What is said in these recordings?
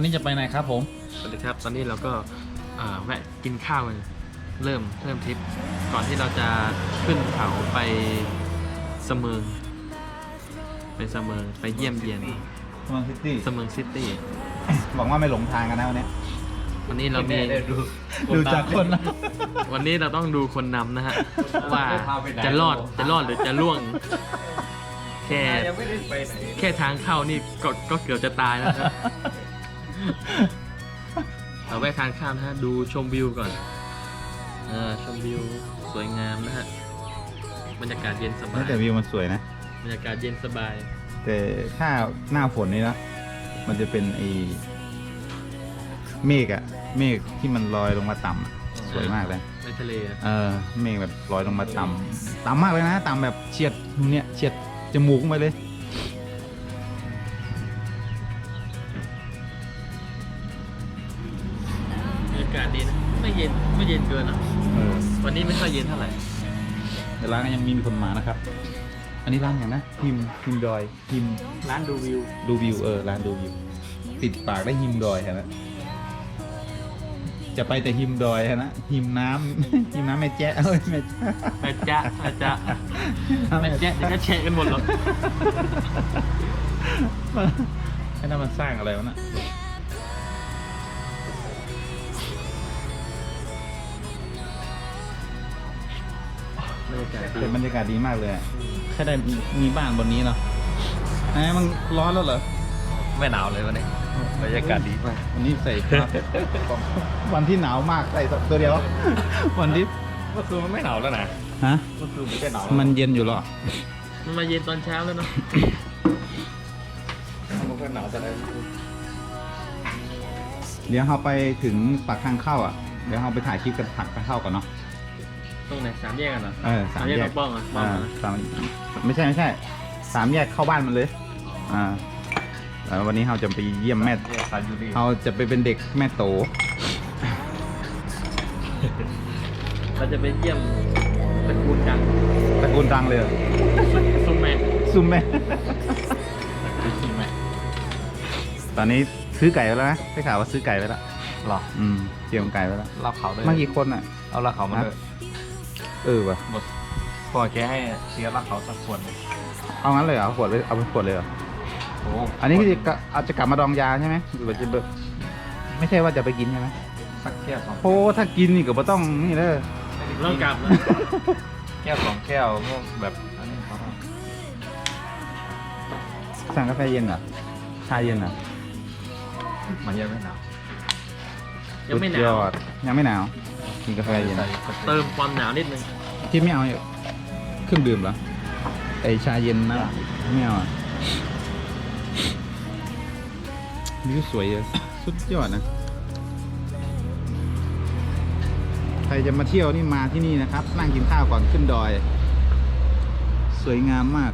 อะวันนี้จะไปไหนครับผม สวัสดีครับ ตอนนี้เราก็อ่าแวะกินข้าวกันเริ่มเริ่มทริป ก่อนที่เราจะขึ้นเขาไปเสมิงไปเสมิงไปเยี่ยมเยียนเมืองซิตี้เสมิงซิตี้ หวังว่าไม่หลงทางกันนะวันนี้วันนี้เรามีดูจากคนนะวันนี้เราต้องดูคนนำนะฮะ ว่าจะรอดจะรอดหรือจะล่วง แค่แค่ทางเข้านี่ก็ก็เกือบจะตายแล้วครับ เราแวะทางข้ามนะฮะ ดูชมวิวก่อนเออชมวิวสวยงามนะฮะ บรรยากาศเย็นสบาย แต่วิวมันสวยนะ บรรยากาศเย็นสบาย แต่ถ้าหน้าฝนนี่นะ มันจะเป็นไอ้เมฆอะเมฆที่มันลอยลงมาต่ำอะสวยมากเลย ในทะเลอะเออ เมฆแบบลอยลงมาต่ำต่ำมากเลยนะ ต่ำแบบเฉียดเนี่ย เฉียดจมูกลงไปเลย ไม่ค่อยเย็นเท่าไหร่แต่ร้านก็ยังมีคนมานะครับ อันนี้ร้านอย่างนะฮิมฮิมดอยฮิมร้านดูวิว ดูวิวเออร้านดูวิว ติดปากได้ฮิมดอยเห็นไหมจะไปแต่ฮิมดอยฮะนะฮิมน้ำฮิมน้ำแม่แจ๊ะเอ้ยแม่แจ๊ะแม่จ๊ะแม่จ๊ะแม่แจ๊ะเดี๋ยวก็แชะกันหมดหรอกไอ้นั่นมันสร้างอะไรวะน่ะ บรรยากาศดีแต่บรรยากาศดีมากเลยอะแค่ได้มีมีบ้านบนนี้เนาะไอ้มันร้อนแล้วเหรอ ไม่หนาวเลยวันนี้บรรยากาศดีมากวันนี้ใส่ผ้าวันที่หนาวมากใส่ตัวเดียว วันที่เมื่อคืนมันไม่หนาวแล้วนะฮะ เมื่อคืนมันจะหนาวมันเย็นอยู่เหรอ มันมาเย็นตอนเช้าแล้วเนาะมันก็หนาวแต่ไหนเดี๋ยวเราไปถึงปากทางเข้าอะ เดี๋ยวเราไปถ่ายคลิปกันผักทางเข้าก่อนเนาะ ตรงไหนสามแยกกันเหรอเออสามแยกน้องป้องอะป้องอ่าอะสามไม่ใช่ไม่ใช่ สามแยกเข้าบ้านมันเลย อ่าแล้ววันนี้เราจะไปเยี่ยมแม่สามยูรีเราจะไปเป็นเด็กแม่โต เราจะไปเยี่ยมตระกูลดังตระกูลดังเลยเหรอซุมแม่ซุ่มแม่ซุมแม่ตอนนี้ซื้อไก่ไปแล้วนะได้ข่าวว่าซื้อไก่ไปแล้ว หรออืม เตรียมไก่ไปแล้วรับเขาด้วยมากี่คนอะ เอารับเขามาด้วย เออว่ะหมดพอแกให้เสียรับเขาสักคนเอางั้นเลยเหรอเอาขวดเลยเอาไปขวดเลยเหรอโอ้อันนี้คือจะกะอาจจะกลับมาดองยาใช่ไหมหรือว่าจะแบบไม่ใช่ว่าจะไปกินใช่ไหมสักแก้วสองโอ้ถ้ากินนี่ก็บ่ต้องนี่เลยต้องกลับนะแก้วสองแก้วพวกแบบอันนี้เขาสั่งกาแฟเย็นเหรอชาเย็นเหรอมันยังไม่หนาวยังไม่หสุดนายวอดยังไม่หนาว กินกาแฟเย็นใส่เติมความหนาวนิดนึงที่ไม่เอาเครื่องดื่มเหรอไอชาเย็นนะไม่เอาอะวิวสวยเลยสุดยอดนะ ใครจะมาเที่ยวนี่มาที่นี่นะครับ นั่งกินข้าวก่อนขึ้นดอย สวยงามมาก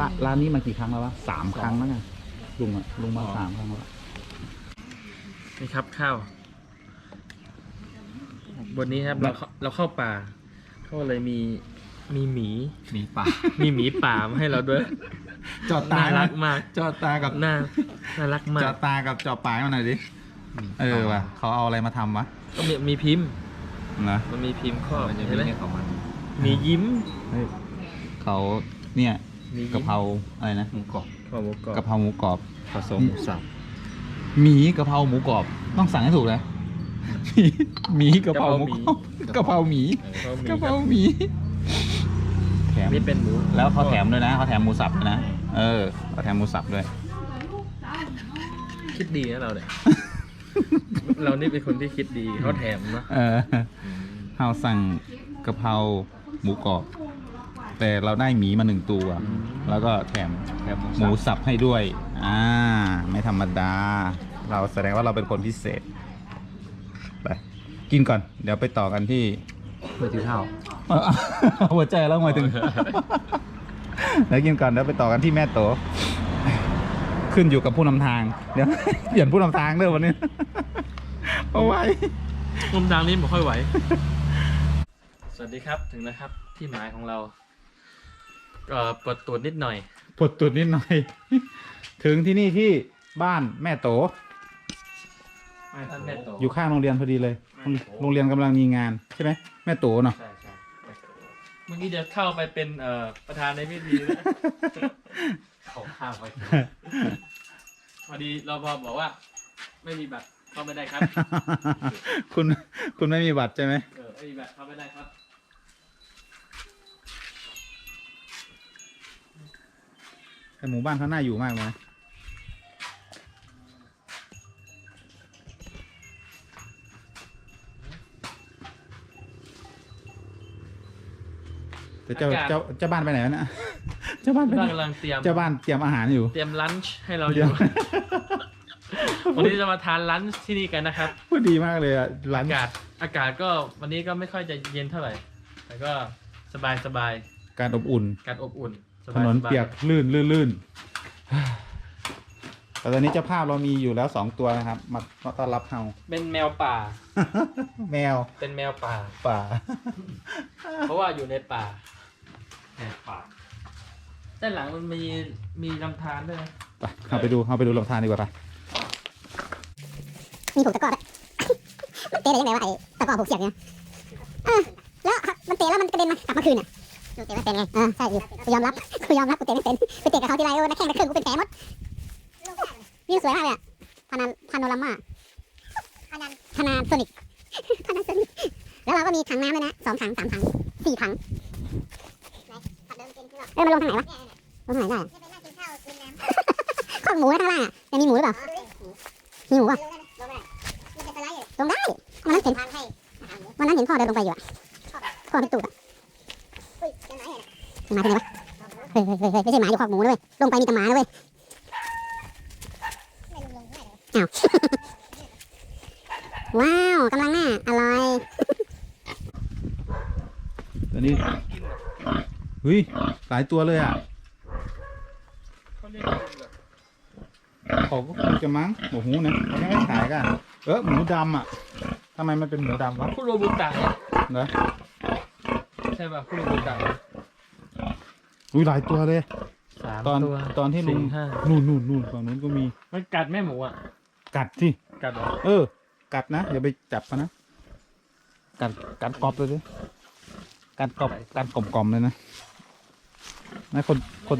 ร้านร้านนี้มากี่ครั้งแล้ววะสามครั้งแล้วไงลุงอะลุงมาสามครั้งแล้ว นี่ครับข้าวบนนี้ครับเราเข้าเราเข้าป่าเขาเลยมีมีหมีมีปลามีหมีป่ามาให้เราด้วย จอดตาน่ารักมาก จอดตากับน่าน่ารักมาจอกดตากับจอดปลายมาหน่อยดิเออว่ะเขาเอาอะไรมาทำวะก็มีมีพิมพ์นะมันมีพิมพ์ครอบมันจะเห็มีนไหมแค่ของมันมียิ้มเฮ้ยเขาเนี่ยมียิ้มกะเพราอะไรนะหมูกรอบข้าวหมูกรอบกะเพราหมูกรอบผสมหมูสับ หมีกะเพราหมูกรอบ ต้องสั่งให้ถูกนะหมีหมีกะเพราหมูกรอบกะเพราหมีข้าวหมีกะเพราหมีแถมนี่เป็นหมูแล้วเขาแถมด้วยนะเขาแถมหมูสับด้วยนะเออเขาแถมหมูสับด้วย คิดดีนะเราเนี่ยเรานี่เป็นคนที่คิดดีเขาแถมเนอะเออเราสั่งกะเพราหมูกรอบ แต่เราได้หมีมาหนึ่งตัว แล้วก็แถมแบบหมูสับให้ด้วย อ่า ไม่ธรรมดา เราแสดงว่าเราเป็นคนพิเศษ ไป กินก่อน เดี๋ยวไปต่อกันที่เพื่อที่เท่าเอาหัวใจแล้วมาถึงเดี๋ยวกินก่อนเดี๋ยวไปต่อกันที่แม่โต ขึ้นอยู่กับผู้นำทาง เดี๋ยวเปลี่ยนผู้นำทางเด้อวันนี้เอาไว้มุมทางนี้ไม่ค่อยไหว สวัสดีครับถึงแล้วครับที่หมายของเราก เอ่อปวดตูดนิดหน่อย ปวดตุดนิดหน่อย ถึงที่นี่ที่บ้านแม่โตท่านแม่โต อยู่ข้างโรงเรียนพอดีเลยโรงเรียนกำลังมีงานใช่ไหมแม่โตเนาะ ใช่ใช่เมื่อกี้จะเข้าไปเป็นเอ่อประธานในพิธีนะขอข้าวไปพอดีเราพอบอกว่า ไม่มีบัตรเข้าไม่ได้ครับ คุณคุณไม่มีบัตรใช่ไหมเออไม่มีบัตรเข้าไม่ได้ครับ แต่หมู่บ้านเขาน่าอยู่มากเลยนะแต่เจ้าอากาศ เจ้าเจ้าบ้านไปไหนวะเนะเจ้าบ้านไปไหบ้านนกำลังเตรียม เจ้าบ้านเตรียมอาหารอยู่เตรียมลันช์ให้เราอเดี๋ยยู่ววันนี้จะมาทานลันช์ที่นี่กันนะครับ พูดดีมากเลยอะร้านอากาศอากาศก็วันนี้ก็ไม่ค่อยจะเย็นเท่าไหร่ แต่ก็สบายสบายการอบอุ่น การอบอุ่นส ถบายนนสบาเปียกลื่นลื่นลื่นแต่ตอนนี้เจ้าภาพเรามีอยู่แล้วสองตัวนะครับ มามาต้อนรับเฮาเป็นแมวป่า แมวเป็นแมวป่า ป่า เพราะว่าอยู่ในป่าแหกปากด้านหลังมันมีมีลำธารด้วยนะไปเอาไปดูเอาไปดูลำธารดีกว่าไปมีผูกตะกร้อด้วยเตะได้ยังไงวะไอ้ตะกร้อผูกเสียบเนี่ยเออแล้วมันเตะแล้วมันกระเด็นมากลับมาคืนอะ เตะไม่เป็นไงเออใช่อยู่กูยอมรับกูยอมรับกูเตะไม่เป็นกูเตะกับเขาทีไรโอ้นักแข่งนักครึ่งกูเป็นแผลหมดวิวสวยมากเลยอะพานาพาโนรามาพานาพานาโซนิกพานาโซนิกแล้วเราก็มีถังน้ำด้วยนะสองถังสามถังสี่ถังเออมาลงทางไหนวะลงทางไหนได้อะข้าวหมูนะข้างล่างอะยังมีหมูหรือเปล่ามีหมูป่ะลงได้วันนั้นเห็นวันนั้นเห็นพ่อเดินลงไปอยู่อะพ่อเป็นตูดอะ หมาตัวไหนวะเฮ้ยเฮ้ยเฮ้ยเฮ้ยไม่ใช่หมาอยู่คอกหมูนะเว้ยลงไปมีแต่หมานะเว้ยอ้าว ว้าวกำลังหน้าอร่อยตอนนี้เฮ้ยหลายตัวเลยอะเขาเรียกเขาก็คงจะมั้งหมูหูนะเขาไม่ให้ขายกัน เออหมูดำอะทำไมมันเป็นหมูดำวะคุโรบุตะเนี่ยเหรอใช่ป่ะคุโรบุตะ อุ้ยหลายตัวเลย สามตอนตัวตอนที่ลุงสี่ห้านู่นนู่นนู่นฝั่งนู้นก็มี มันกัดแม่หมูอะ กัดที่กัดเหรอเออ กัดนะ อย่าไปจับมันนะ กัด กัดกรอบเลยดิกัดกรอบกัดกลมๆเลยนะนะคน คน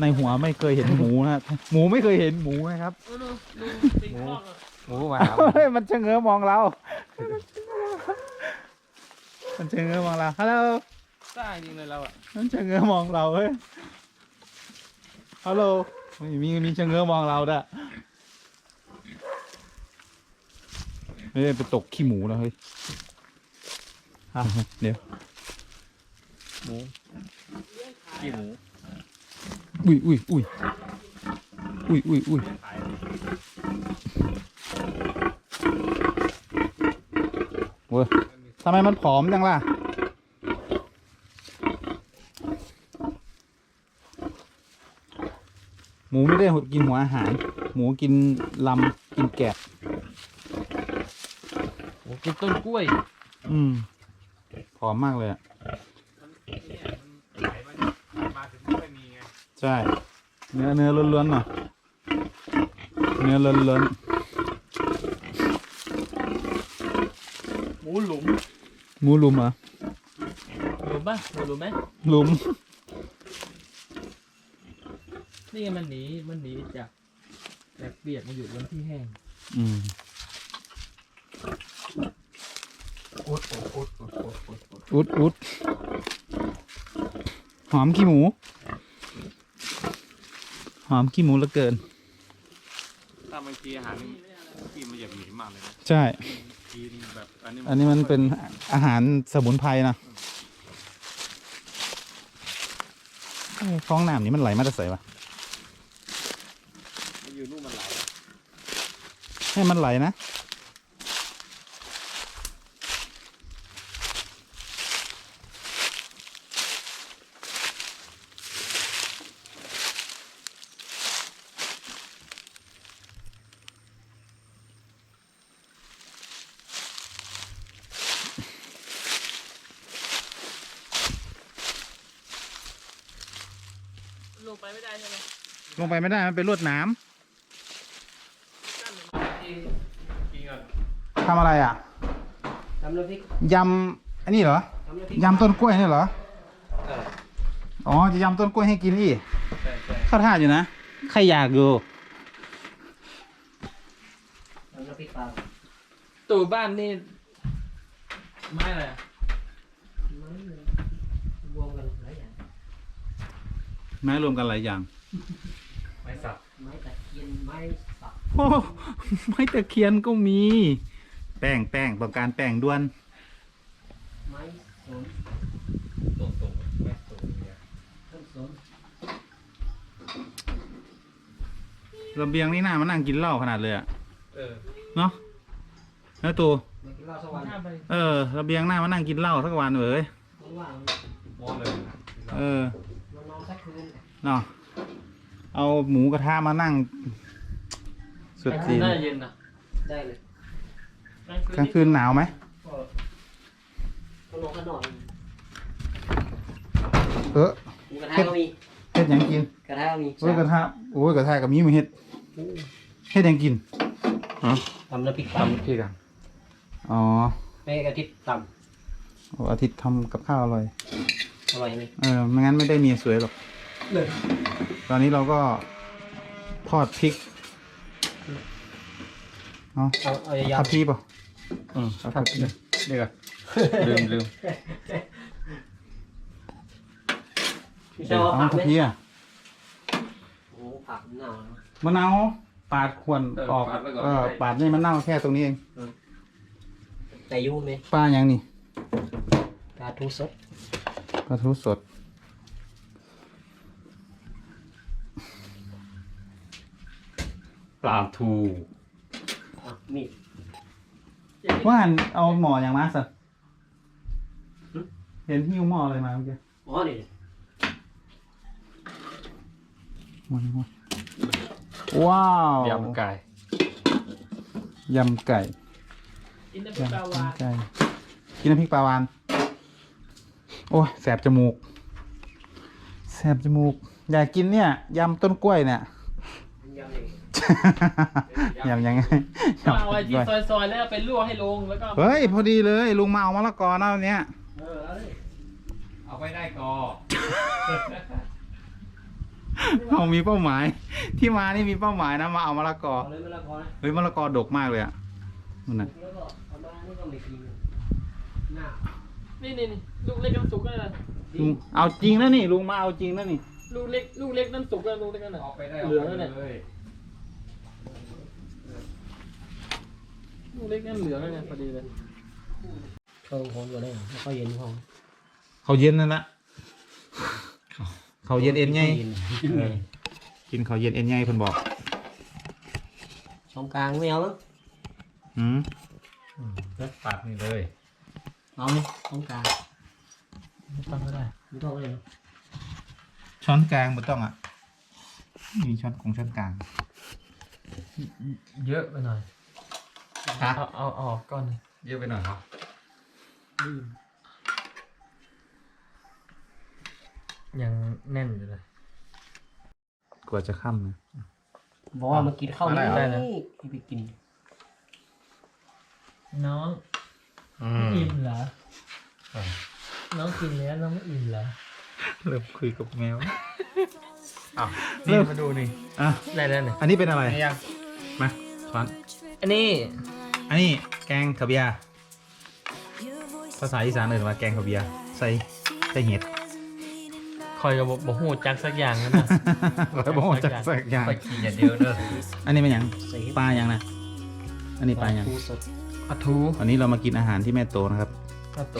ในหัวไม่เคยเห็นหมูนะหมูไม่เคยเห็นหมูนะครับดูดูดูติ๊กข้อเลยหมูมาเฮ้ยมันชะเง้อมองเรา มันชะเง้อมองเรา ฮัลโหล ซ่าจริงเลยเราอะมันชะเง้อมองเราเฮ้ย ฮัลโหล มีมีมีชะเง้อมองเราด้วยเฮ้ยไปตกขี้หมูแล้วเฮ้ยอะเดี๋ยว หมูกี่หมู อุ้ยอุ้ยอุ้ยอุ้ยอุ้ยอุ้ยเว้ยทำไมมันผอมจังล่ะ หมูไม่ได้กินหัวอาหาร หมูกินลำกินแกะโอ้กินต้นกล้วย อืมผอมมากเลยอะมาถึงไม่มีไงใช่ เนื้อเนื้อล้วนๆหน่อยเนื้อล้วนหมูหลุมๆหมูลุมเหรอหลุมป่ะหมูหลุมไหมลุม นี่ไงมันหนีมันหนีจากจากเปียกมาอยู่บนที่แห้งอืมอุดอุดอุดอุดอุดอุดอุดอุดอุดหอมขี้หมู หอมขี้หมูเหลือเกิน ถ้าบางทีอาหารนี่กินมันอยากหนีมากเลยนะใช่ กินแบบอันนี้อันนี้มันเป็นอาหารสมุนไพรนะเอ้ยฟองน้ำนี่มันไหลมาแต่ใส่วะ ให้มันไหลนะ ลงไปไม่ได้ใช่ไหมลงไปไม่ได้ มันเป็นลวดหนาม ทำอะไรอะทำน้ำพริกยำอันนี้เหรอ ทำน้ำพริกยำต้นกล้วยนี่เหรอ เอออ๋อ จะยำต้นกล้วยให้กินอีกใช่ใช่เข้าท่าอยู่นะ ใครอยากอยู่ ทำน้ำพริกปลาตู่บ้านนี่ไม้อะไรอะไม้รวมกันหลายอย่างไม้รวมกันหลายอย่าง ไม่สับไม้ตะเคียนไม้สักโอ้ไม้ตะเคียนก็มี แป้งแป้งต้องการแป้งด้วน ไม้สนตรงตรงๆไม่ตรงเนี่ยต้นสนระเบียงนี่น่ามานั่งกินเหล้าขนาดเลยอะเออเนาะนะตูมากินเหล้าสักวันข้ามไปเออระเบียงหน้ามานั่งกินเหล้าสักวันเอ้ยว่างมอเลยนะเออๆมานอนสักคืนเนาะเอาหมูกระทะมานั่ง สุดจีนน่าเย็นนะได้เลย กลางคืนหนาวไหมก็ก็นอนกันหน่อยเออหมูกระทะก็มีเฮ็ดหยังกินกระทะก็มีโอ้ยกระทะโอ้ยกระทะกับมีมาเฮ็ดเฮ็ดหยังกินทำน้ำพริกปลาทำพี่กันอ๋อแม่กะทิตโอ้อาทิตย์ทำกับข้าวอร่อยำอร่อยไหมเออไม่งั้นไม่ได้เมียสวยหรอกเลยตอนนี้เราก็ทอดพริกเอาเอาเอายาทับพี่ป่ะเออเอาทับพี่เดี๋ยวก่อนลืมลืมพี่เอเจ้าอเอาเอาผักทัไหบมพี่อะโอ้ผักหนาวมะนาวปาดขวนออกเออปาดนี่มันเน่าแค่ตรงนี้เองแต่ยุ่งไหมปลาอย่างนี่ปลาทูสดปลาทูสดปลาทูอะมีด ว่าหันเอาหมออย่างมาสิเห็นหิ้วหม้ออะไรมาเมื่อกี้อ๋อนี่หม้อนี้หม้อว้าวยำไก่ยำไก่อินเตอร์แปลว่ายำไก่กินน้ำพริกปลาวานโอ้ยแสบจมูก แสบจมูก อยากกินเนี่ยยำต้นกล้วยเนี่ยยำเอง ยำยังไงก็เอาไว้ที่ยำต้นกล้วยซอยๆแล้วเอาไปลวกให้ลงแล้วก็เฮ้ยพอดีเลยลุงมาเอามะละกอนะวันเนี้ยเออเอาเลยเอาไปได้กอเรามีเป้าหมาย ที่มานี่มีเป้าหมายนะมาเอามะละกอเอาเลยมะละกอนะเฮ้ยมะละกอดกมากเลยอะนั่นน่ะแล้วก็เอามานี่ก็ไม่กินหน้านี่นี่นี่ลูกเล็กน้ำสุกนั่นน่ะลุงเอาจริงนะนี่ลุงมาเอาจริงนะนี่ลูกเล็กลูกเล็กน้ำสุกแล้วลูกเล็กนั่นน่ะเอาไปได้เหลืองนั่นน่ะเลย ลูกเล็กนั่นเหลืองนั่นน่ะพอดีเลยเข้าห้องอยู่ได้ไม่ค่อยเย็นห้องเขาเย็นนั่นละเขาเย็นเอ็นไงเย็นเออกินเขาเย็นเอ็นไงเพิ่นบอกช่องกลางไม่เอามั้งอืมปาดนี่เลยเอาไหมช่องกลางไม่ต้องก็ได้ไม่ต้องเลยช้อนกลางบ่ต้องอะมีช้อนของช้อนกลาง เยอะไปหน่อย ฮะเอาเอาเอาออกก้อนหนึ่งเยอะไปหน่อยครับยังแน่นอยู่เลย กว่าจะค่ำนะบอกว่ามากินข้าวอะไรอะได้นะที่ไปกิน น้องอืไม่มอิ่มเหรออ่าน้องกินแล้วน้องไม่อิ่มเหรอ เริ่มคุยกับแมวอะนี่มาดูนี่อะได้แล้วเนี่ยอันนี้เป็นอะไรนี่ยังมาช้อนอันนี้ อันนี้แกงขาวเบียร์ภาษาอีสานเอ่ยว่าแกงขาวเบียร์ใส่ใส่เห็ดคอยกับบอกหูจักสักอย่างนั่นนะแล้วบอกว่าจะสักอย่างไปขี่อย่าเดียวเด้ออันนี้เป็นหยังใส่ปลาหยังนะอันนี้ปลาหยังทูสดปลาทูวันนี้เรามากินอาหารที่แม่โตนะครับปลาโต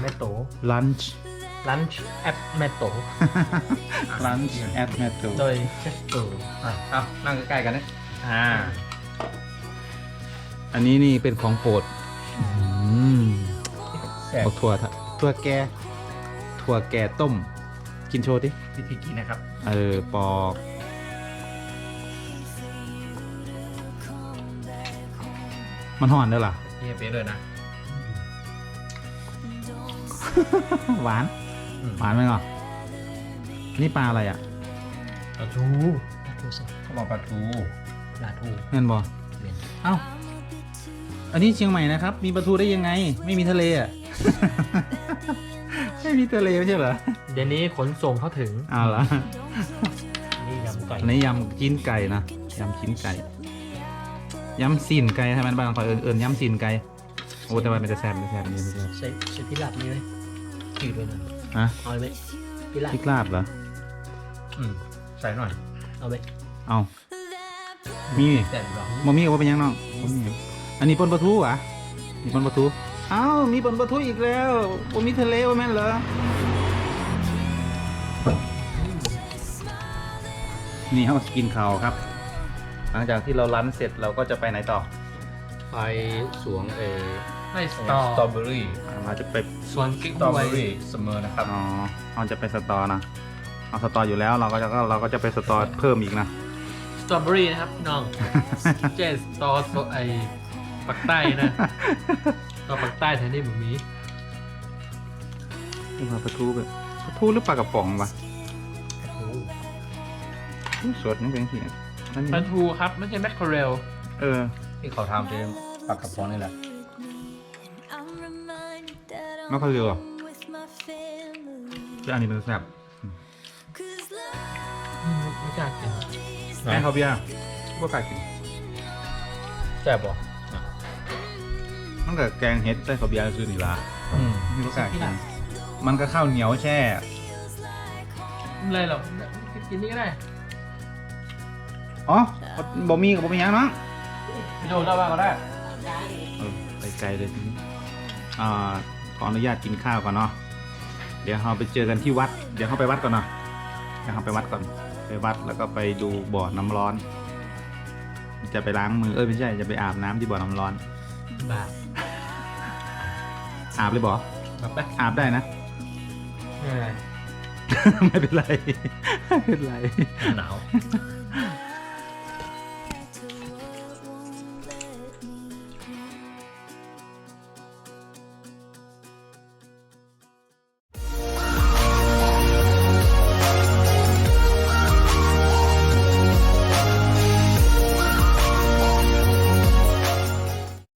แม่โต lunch ลันช์แอปแม่โต lunch at แม่โตโดยเชฟโตอะเอานั่งใกล้ๆกันนะอ่า อันนี้นี่เป็นของโปรดอืมแซ่บบอกถั่วทะถั่วแก ถั่วแกต้ม กินโชว์ดิ วิธีกินนะครับ เออ ปอก มันห่อนเด้อล่ะเฮียเป๊ะเลยนะ หวาน อืม หวานไหมก่อนนี่ปลาอะไรอะปลาทูปลาทูสดเขาบอกปลาทูปลาทูเห็นบ่เรียนเอ้า อันนี้เชียงใหม่นะครับ มีปลาทูได้ยังไง ไม่มีทะเลอะ ไม่มีทะเลไม่ใช่เหรอเดี๋ยวนี้ขนส่งเข้าถึงอ้าวเหรอนี่ยำไก่อันนี้ยำชิ้นไก่นะยำชิ้นไก่ยำซีนไก่ทำไมบ้านคอยเอิญเอิญยำซีนไก่โอ้แต่ว่ามันจะแซ่บไม่แซ่บนี่ไม่แซ่บใส่ใส่พิลาบนี่ไหมจืดด้วยนะฮะเอาไหมพิลาบพริกลาบเหรออืมใส่หน่อย เอาไหมเอามีแต่ดอกมมีว่าเป็นยังน้องบ่มี อันนี้ปนปลาทูเหรอะมีปนปลาทูเอ้ามีปนปลาทูอีกแล้วบ่มีทะเลว่าแม่นเหรอนี่เขากินข้าวครับ หลังจากที่เราลันเสร็จเราก็จะไปไหนต่อไปสวงเอไม่สสตอตรอเบอรี่อ่าเราจะไปสวนกิ๊กสตรอไวเบอรี่เสมอนะครับอ๋อเราจะไปสตอนะเอาสตออยู่แล้วเราก็จะก็เราก็จะไปสตอเพิ่มอีกนะสตรอเบอรี่นะครับพี่น้องเจสตอโซไอ ปักใต้นะตอปักใต้แถวนี้ผมมีนี่มาปลาทูไปปลาทูหรือปลากระป๋องวะโอ้อู้สดนี่เป็นสิอันปลานี้ทูครับไม่ใช่แมคเคอเรลเออ ที่เขาทำเป็นปลากระป๋องนี่แหละไม่ค่อยเร็วหรอแต่อันนี้มันแซ่บไม่กล้ากินแม่เขาเบียร์พวกกล้ากินแซ่บป่ะ มันกับแกงเห็ดใส่ข้าวเบียร์คือนี่ละอืมนี่พวกกล้ากินมันก็ข้าวเหนียวแช่ไม่เลยหรอกกินนี่ก็ได้อ๋อบะหมี่กับบะหมี่ยังเนาะพี่โดนเล่าบ้างก็ได้เออไปไกลเลยทีนี้อ่าขออนุญาตกินข้าวก่อนเนาะเดี๋ยวเราไปเจอกันที่วัด เดี๋ยวเราไปวัดก่อนเนาะเดี๋ยวเราไปวัดก่อน ไปวัดแล้วก็ไปดูบ่อน้ำร้อน จะไปล้างมือเอ้ยไม่ใช่จะไปอาบน้ำที่บ่อน้ำร้อน บาปอาบเลยบ่แบบไปอาบได้นะ ไม่เป็นไร ไม่เป็นไร ไม่เป็นไร หนาว